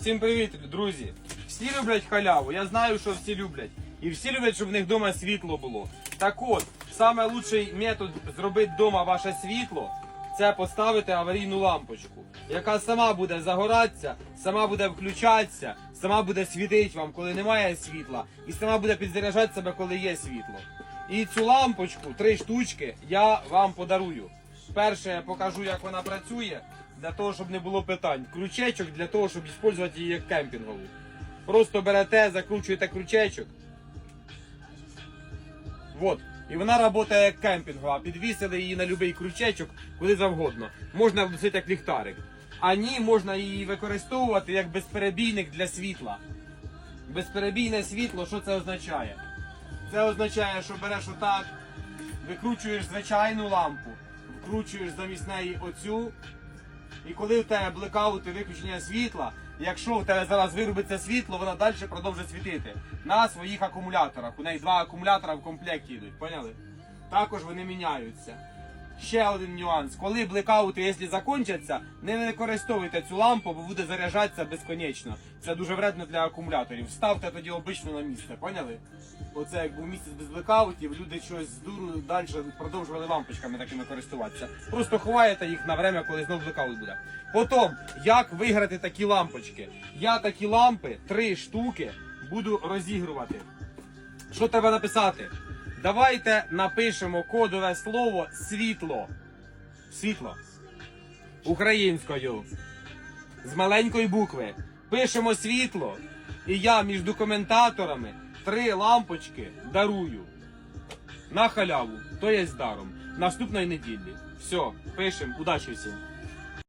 Всім привіт, друзі! Всі люблять халяву, я знаю, що всі люблять. І всі люблять, щоб в них вдома світло було. Так от, лучший метод зробити вдома ваше світло це поставити аварійну лампочку, яка сама буде загоратися, сама буде включатися, сама буде світити вам, коли немає світла, і сама буде підзаряджати себе, коли є світло. І цю лампочку, три штучки, я вам подарую. Перше я покажу, як вона працює, для того, щоб не було питань. Крючечок для того, щоб використовувати її як кемпінгову. Просто берете, закручуєте крючечок. Вот. І вона працює як кемпінгова. Підвісили її на будь-який крючечок, куди завгодно. Можна носити як ліхтарик. А ні, можна її використовувати як безперебійник для світла. Безперебійне світло, що це означає? Це означає, що береш отак, викручуєш звичайну лампу, вкручуєш замість неї оцю. І коли в тебе блекаути виключення світла, якщо в тебе зараз виробиться світло, вона далі продовжує світити на своїх акумуляторах. У неї два акумулятора в комплекті йдуть, поняли? Також вони міняються. Ще один нюанс. Коли блекаути, якщо закінчаться, не використовуйте цю лампу, бо буде заряджатися безконечно. Це дуже вредно для акумуляторів. Ставте тоді обично на місце, поняли? Оце як був місяць без блекаутів, люди щось з дуру далі продовжували лампочками такими користуватися. Просто ховаєте їх на время, коли знов блекаут буде. Потім, як виграти такі лампочки? Я такі лампи, три штуки, буду розігрувати. Що треба написати? Давайте напишемо кодове слово світло. Світло. Українською. З маленької букви. Пишемо світло. І я між коментаторами три лампочки дарую. На халяву. То є з даром. Наступної неділі. Все, пишемо. Удачі всім.